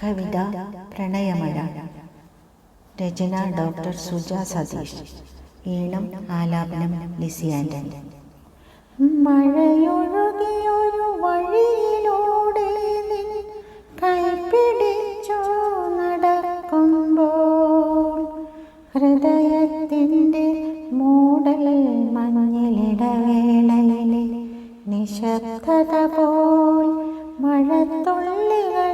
കവിത പ്രണയമഴ രചന ഡോക്ടർ സുജ സതീഷ്. ഈണം ആലാപനം ലിസി ആന്റണി മഴയൊഴുകിയൊരു വഴിയിലൂടെ നിൻ കൈപിടിച്ചോ നടക്കുമ്പോൾ ഹൃദയത്തിന്റെ മൂടൽ മഞ്ഞിലിടവേളയിലെ നിശബ്ദത പോൽ മഴത്തുള്ളികളിൽ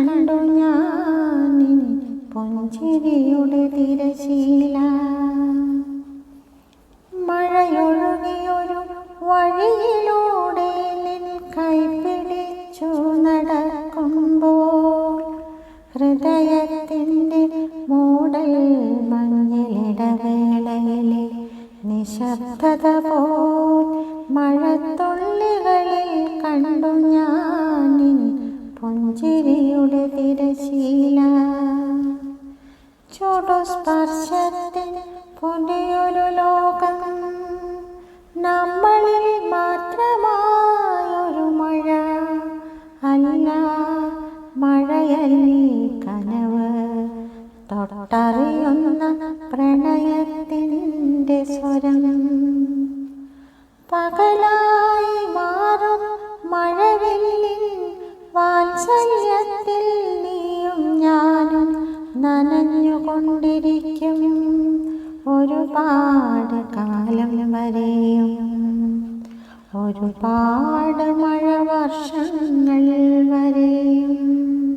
കണ്ടു ഞാൻ നിൻ പുഞ്ചിരിയുടെ തിരശീല. മഴയൊഴുകിയൊരു വഴിയിലൂടെ കൈപിടിച്ചു നടക്കുമ്പോൾ ഹൃദയത്തിന്റെ മൂടൽ മഞ്ഞിലിടവേളയിലെ നിശബ്ദത പോൽ മഴത്തുള്ളികളിൽ പുഞ്ചിരിയുടെ തിരശീല. ചുടുസ്പർശത്തിൻ പുതിയൊരു ലോകം. നമ്മളിൽ മാത്രമായൊരു മഴ. അല്ല മഴയല്ലേ കനവ്. തൊട്ടറിയുന്ന പ്രണയത്തിന്റെ സ്വരം. പകലായി വാത്സല്യത്തിൽ നീയും ഞാനും നനഞ്ഞുകൊണ്ടിരിക്കും. ഒരുപാട് കാലം വരെയും ഒരുപാട് മഴ വരെ